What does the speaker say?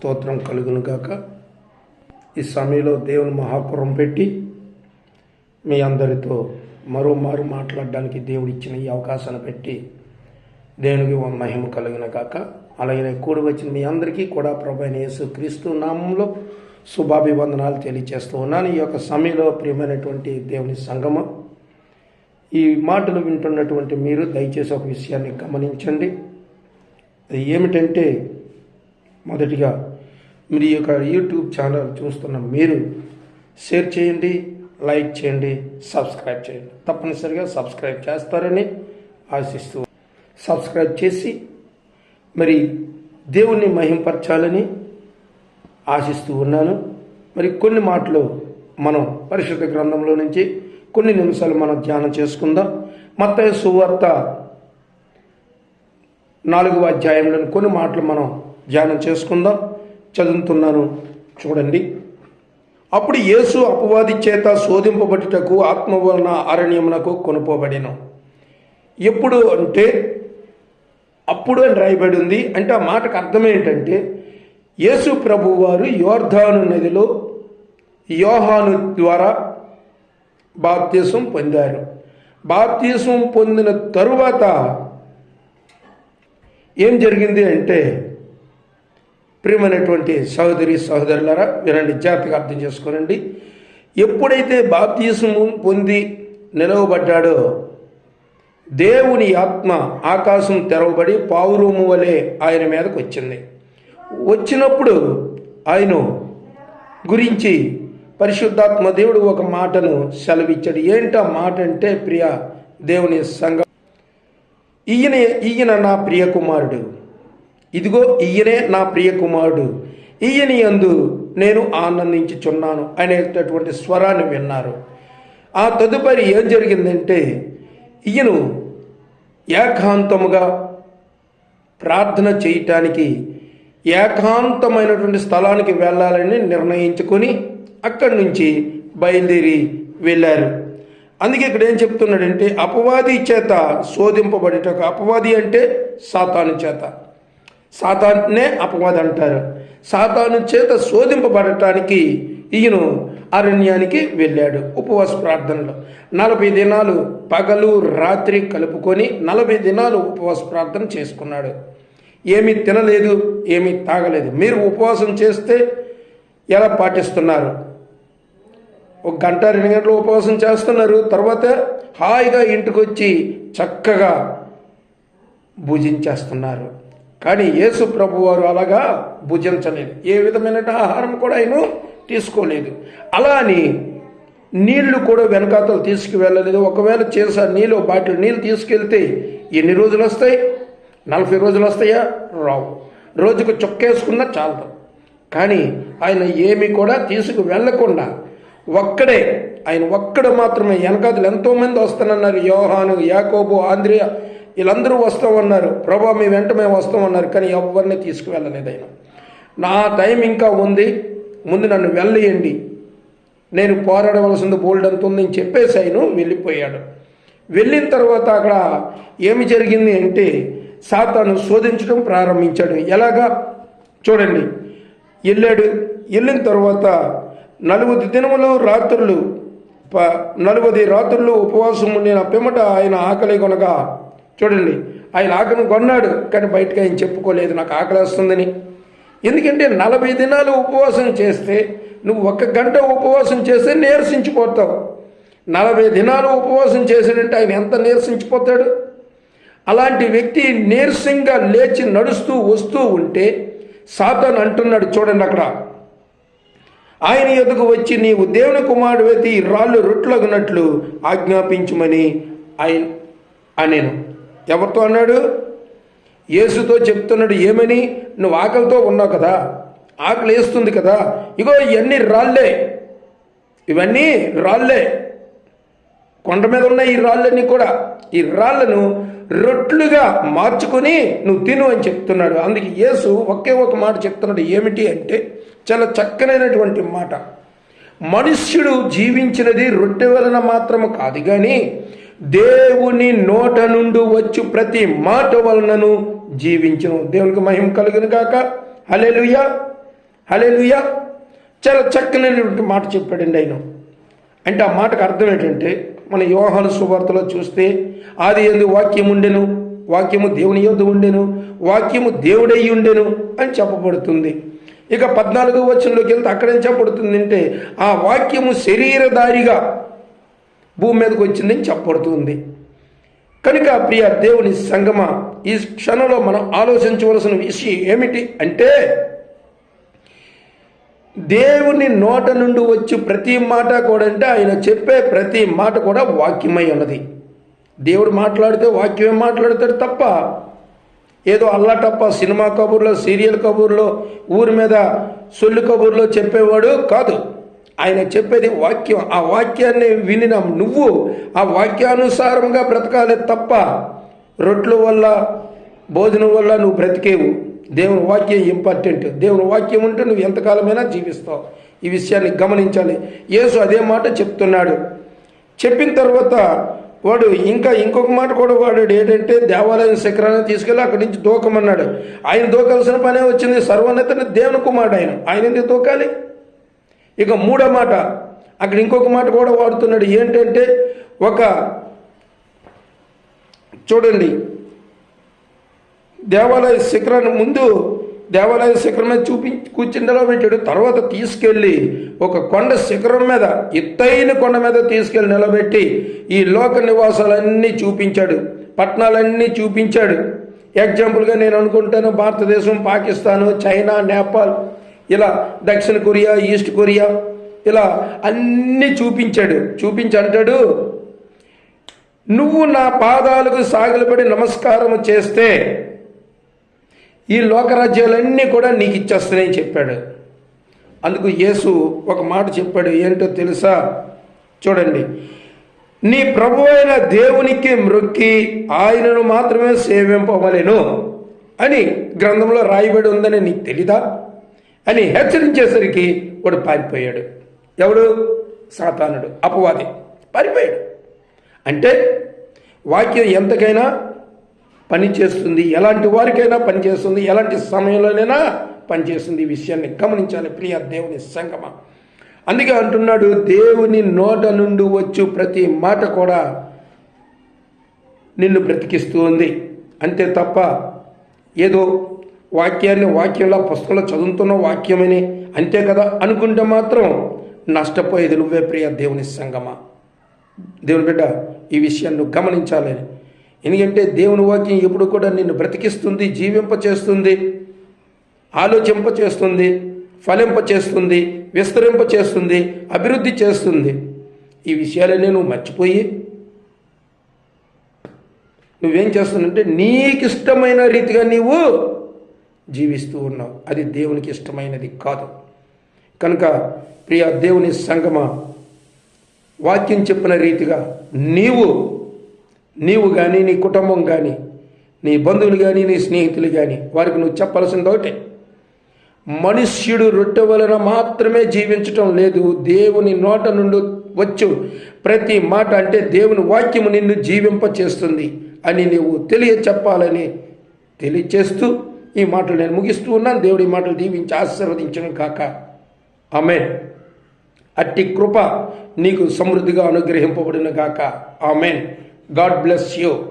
స్తోత్రం కలుగును గాక. ఈ సమయంలో దేవుని మహాపురం పెట్టి మీ అందరితో మరోమారు మాట్లాడడానికి దేవుడు ఇచ్చిన ఈ అవకాశాన్ని పెట్టి దేవునికి ఓ మహిమ కలిగిన గాక. అలాగే కూడి వచ్చిన మీ అందరికీ కూడా ప్రభు యేసు క్రీస్తు నామంలో శుభాభివందనాలు తెలియచేస్తూ ఉన్నాను. ఈ యొక్క సమయంలో ప్రియమైనటువంటి దేవుని సంగమం. ఈ మాటలు వింటున్నటువంటి మీరు దయచేసి ఒక విషయాన్ని గమనించండి. అది ఏమిటంటే మొదటిగా మీరు ఈ యొక్క యూట్యూబ్ ఛానల్ చూస్తున్న మీరు షేర్ చేయండి లైక్ చేయండి సబ్స్క్రైబ్ చేయండి. తప్పనిసరిగా సబ్స్క్రైబ్ చేస్తారని ఆశిస్తూ సబ్స్క్రైబ్ చేసి మరి దేవుణ్ణి మహింపరచాలని ఆశిస్తూ ఉన్నాను. మరి కొన్ని మాటలు మనం పరిశుద్ధ గ్రంథంలో నుంచి కొన్ని నిమిషాలు మనం ధ్యానం చేసుకుందాం. మత్తయి సువార్త నాలుగవ అధ్యాయంలోని కొన్ని మాటలు మనం ధ్యానం చేసుకుందాం. చదువుతున్నాను. చూడండి. అప్పుడు యేసు అపవాది చేత శోధింపబడుటకు ఆత్మ వలన అరణ్యమునకు కొనుపోబడిను. ఎప్పుడు అంటే అప్పుడు అని రాయబడి ఉంది. అంటే ఆ మాటకు అర్థం ఏంటంటే యేసు ప్రభు వారు యోర్ధాను నదిలో యోహాను ద్వారా బాప్తీసం పొందారు. బాప్తీసం పొందిన తరువాత ఏం జరిగింది అంటే ప్రియమైనటువంటి సహోదరి సహోదరులరా వినండి జాగ్రత్తగా అర్థం చేసుకోనండి. ఎప్పుడైతే బాప్తీసము పొంది నిలవబడ్డాడో దేవుని ఆత్మ ఆకాశం తెరవబడి పావురూము వలె ఆయన మీదకు వచ్చింది. వచ్చినప్పుడు ఆయన గురించి పరిశుద్ధాత్మ దేవుడు ఒక మాటను సెలవిచ్చాడు. ఏంటా మాట అంటే ప్రియ దేవుని సంఘం ఈయన ఈయన నా ప్రియ కుమారుడు ఇదిగో ఈయనే నా ప్రియ కుమారుడు ఈయని యందు నేను ఆనందించుచున్నాను అనేటటువంటి స్వరాన్ని విన్నారు. ఆ తదుపరి ఏం జరిగిందంటే ఈయను ఏకాంతముగా ప్రార్థన చేయటానికి ఏకాంతమైనటువంటి స్థలానికి వెళ్ళాలని నిర్ణయించుకొని అక్కడి నుంచి బయలుదేరి వెళ్ళారు. అందుకే ఇక్కడ ఏం చెప్తున్నాడంటే అపవాది చేత శోధింపబడేటకు అపవాది అంటే సాతాను చేత. సాతాన్నే అపవాది అంటారు సాతాను చేత శోధింపబడటానికి ఈయను అరణ్యానికి వెళ్ళాడు. ఉపవాస ప్రార్థనలో నలభై దినాలు పగలు రాత్రి కలుపుకొని నలభై దినాలు ఉపవాస ప్రార్థన చేసుకున్నాడు. ఏమీ తినలేదు ఏమీ తాగలేదు. మీరు ఉపవాసం చేస్తే ఎలా పాటిస్తున్నారు? ఒక గంట రెండు గంటలు ఉపవాసం చేస్తున్నారు. తర్వాత హాయిగా ఇంటికి వచ్చి చక్కగా భుజించేస్తున్నారు. కానీ యేసు ప్రభు వారు అలాగా భుజించలేదు. ఏ విధమైన ఆహారం కూడా ఆయన తీసుకోలేదు. అలా అని నీళ్ళు కూడా వెనకాతలు తీసుకువెళ్ళలేదు. ఒకవేళ చేసా నీళ్ళు బాటిల్ నీళ్ళు తీసుకెళ్తే ఎన్ని రోజులు వస్తాయి? నలభై రోజులు వస్తాయా? రావు. రోజుకు చొక్కేసుకున్నా చాలదు. కానీ ఆయన ఏమి కూడా తీసుకు వెళ్ళకుండా ఒక్కడే ఆయన ఒక్కడ మాత్రమే వెనకాతలు ఎంతోమంది వస్తానన్నారు. యోహాను యాకోబు ఆంధ్రియ వీళ్ళందరూ వస్తామన్నారు ప్రభా మీ వెంట మేము వస్తామన్నారు కానీ ఎవరిని తీసుకువెళ్ళలేదు ఆయన. నా టైం ఇంకా ఉంది ముందు నన్ను వెళ్ళేయండి. నేను పోరాడవలసింది బోల్డ్ అంత అని చెప్పేసి ఆయన వెళ్ళిపోయాడు. వెళ్ళిన తర్వాత అక్కడ ఏమి జరిగింది అంటే సాతాను శోధించడం ప్రారంభించాడు. ఎలాగా? చూడండి. వెళ్ళాడు. వెళ్ళిన తర్వాత నలుగుది దినములు రాత్రులు ప నలుగురి రాత్రులు ఉపవాసం ఉండిన పిమ్మట ఆయన ఆకలి కొనగా చూడండి ఆయన ఆకలిని కొన్నాడు కానీ బయటకు ఆయన చెప్పుకోలేదు నాకు ఆకలి వస్తుందని. ఎందుకంటే నలభై దినాలు ఉపవాసం చేస్తే నువ్వు ఒక గంట ఉపవాసం చేస్తే నీరసించిపోతావు. నలభై దినాలు ఉపవాసం చేసాడంటే ఆయన ఎంత నీరసించిపోతాడు? అలాంటి వ్యక్తి నీరసంగా లేచి నడుస్తూ వస్తూ ఉంటే సాతాన్ అంటున్నాడు చూడండి అక్కడ. ఆయన ఎదుగు వచ్చి నీవు దేవుని కుమారుడు ఈ రాళ్ళు రొట్లగునట్లు ఆజ్ఞాపించమని ఆయన అనేను. ఎవరితో అన్నాడు? యేసుతో చెప్తున్నాడు ఏమని? నువ్వు ఆకలితో ఉన్నావు కదా? ఆకలి వేస్తుంది కదా? ఇగో ఇవన్నీ రాళ్ళే ఇవన్నీ రాళ్ళే కొండ మీద ఉన్న ఈ రాళ్ళన్నీ కూడా ఈ రాళ్ళను రొట్లుగా మార్చుకొని నువ్వు తిను అని చెప్తున్నాడు. అందుకే యేసు ఒకే ఒక మాట చెప్తున్నాడు ఏమిటి అంటే చాలా చక్కనైనటువంటి మాట. మనుష్యుడు జీవించినది రొట్టె వలన మాత్రము కాదు కానీ దేవుని నోట నుండి వచ్చు ప్రతి మాట వలనను జీవించను. దేవునికి మహిమ కలుగును కాక హల్లెలూయా. హలేలుయా చాలా చక్కనైనటువంటి మాట చెప్పాడండి ఆయన. అంటే ఆ మాటకు అర్థం ఏంటంటే మన యోహాను సువార్తలో చూస్తే ఆది ఎందు వాక్యం ఉండెను వాక్యము దేవుని యొద్ ఉండెను వాక్యము దేవుడై ఉండెను అని చెప్పబడుతుంది. ఇక పద్నాలుగో వచనంలోకి వెళ్తే అక్కడేం చెప్పబడుతుంది అంటే ఆ వాక్యము శరీరధారిగా భూమి మీదకి వచ్చిందని చెప్పబడుతుంది. కనుక ప్రియ దేవుని సంగమ ఈ క్షణంలో మనం ఆలోచించవలసిన విషయం ఏమిటి అంటే దేవుని నోట నుండి వచ్చి ప్రతి మాట కూడా అంటే ఆయన చెప్పే ప్రతి మాట కూడా వాక్యమై ఉన్నది. దేవుడు మాట్లాడితే వాక్యమే మాట్లాడతాడు తప్ప ఏదో అల్లాటప్ప సినిమా కబుర్లో సీరియల్ కబుర్లో ఊరి మీద సొల్లు కబుర్లో చెప్పేవాడు కాదు. ఆయన చెప్పేది వాక్యం. ఆ వాక్యాన్ని వినిన నువ్వు. ఆ వాక్యానుసారంగా బ్రతకాలి తప్ప రొట్ల వల్ల భోజనం వల్ల నువ్వు బ్రతికేవు. దేవుని వాక్యం ఇంపార్టెంట్ దేవుని వాక్యం ఉంటే నువ్వు ఎంతకాలమైనా జీవిస్తావు. ఈ విషయాన్ని గమనించాలి. యేసు అదే మాట చెప్తున్నాడు. చెప్పిన తర్వాత వాడు ఇంకా ఇంకొక మాట కూడా వాడు ఏంటంటే దేవాలయం శిఖరాన్ని తీసుకెళ్ళి అక్కడి నుంచి దూకమన్నాడు. ఆయన దూకాల్సిన పనే వచ్చింది. సర్వోన్నతని దేవుని కుమారుడు ఆయన. ఆయన ఎందుకు దూకాలి? ఇక మూడో మాట అక్కడ ఇంకొక మాట కూడా వాడుతున్నాడు. ఏంటంటే ఒక చూడండి దేవాలయ శిఖరాన్ని ముందు దేవాలయ శిఖరం మీద చూపి కూర్చుండలో పెట్టాడు. తర్వాత తీసుకెళ్ళి ఒక కొండ శిఖరం మీద ఎత్తైన కొండ మీద తీసుకెళ్ళి నిలబెట్టి ఈ లోక నివాసాలన్నీ చూపించాడు. పట్టణాలన్నీ చూపించాడు. ఎగ్జాంపుల్గా నేను అనుకుంటాను భారతదేశం పాకిస్తాను చైనా నేపాల్ ఇలా దక్షిణ కొరియా ఈస్ట్ కొరియా ఇలా అన్నీ చూపించాడు. చూపించి అంటాడు నువ్వు నా పాదాలకు సాగిలపడి నమస్కారం చేస్తే ఈ లోకరాజ్యాలన్నీ కూడా నీకు ఇచ్చేస్తానని చెప్పాడు. అందుకు యేసు ఒక మాట చెప్పాడు ఏంటో తెలుసా? చూడండి నీ ప్రభు అయిన దేవునికి మృక్కి ఆయనను మాత్రమే సేవింపవలెను అని గ్రంథంలో రాయబడి ఉందని నీకు తెలీదా? అని హెచ్చరించేసరికి వాడు పారిపోయాడు. ఎవడు? సాతానుడు. అపవాది. పారిపోయాడు. అంటే వాక్యం ఎంతకైనా పనిచేస్తుంది ఎలాంటి వారికైనా పనిచేస్తుంది ఎలాంటి సమయంలోనైనా పనిచేస్తుంది ఈ విషయాన్ని గమనించాలి. ప్రియ దేవుని సంగమ. అందుకే అంటున్నాడు దేవుని నోట నుండి వచ్చు ప్రతి మాట కూడా నిన్ను బ్రతికిస్తూ ఉంది. అంతే తప్ప ఏదో వాక్యాన్ని వాక్యంలో పుస్తకంలో చదువుతున్న వాక్యమని. అంతే కదా? అనుకుంటే మాత్రం నష్టపోయేది నువ్వే ప్రియ దేవుని సంగమా. దేవుని బిడ్డ ఈ విషయాన్ని గమనించాలని ఎందుకంటే దేవుని వాక్యం ఎప్పుడు కూడా నిన్ను బ్రతికిస్తుంది జీవింప చేస్తుంది ఆలోచింప చేస్తుంది ఫలింప చేస్తుంది విస్తరింప చేస్తుంది అభివృద్ధి చేస్తుంది. ఈ విషయాలన్నీ నువ్వు మర్చిపోయి నువ్వేం చేస్తుందంటే నీకు ఇష్టమైన రీతిగా నీవు జీవిస్తూ ఉన్నావు. అది దేవునికి ఇష్టమైనది కాదు. కనుక ప్రియ దేవుని సంగమ వాక్యం చెప్పిన రీతిగా నీవు నీవు కానీ నీ కుటుంబం కానీ నీ బంధువులు కానీ నీ స్నేహితులు కానీ వారికి నువ్వు చెప్పాల్సింది ఒకటే. మనుష్యుడు రొట్టె వలన మాత్రమే జీవించటం లేదు. దేవుని నోట నుండి వచ్చు ప్రతి మాట అంటే దేవుని వాక్యము నిన్ను జీవింప చేస్తుంది అని నీవు తెలియ చెప్పాలని తెలియచేస్తూ ఈ మాటలు నేను ముగిస్తూ ఉన్నాను. దేవుడి మాటలు దీవించి ఆశీర్వదించడం కాక. ఆమె అట్టి కృప నీకు సమృద్ధిగా అనుగ్రహింపబడిన కాక ఆమెన్. God bless you.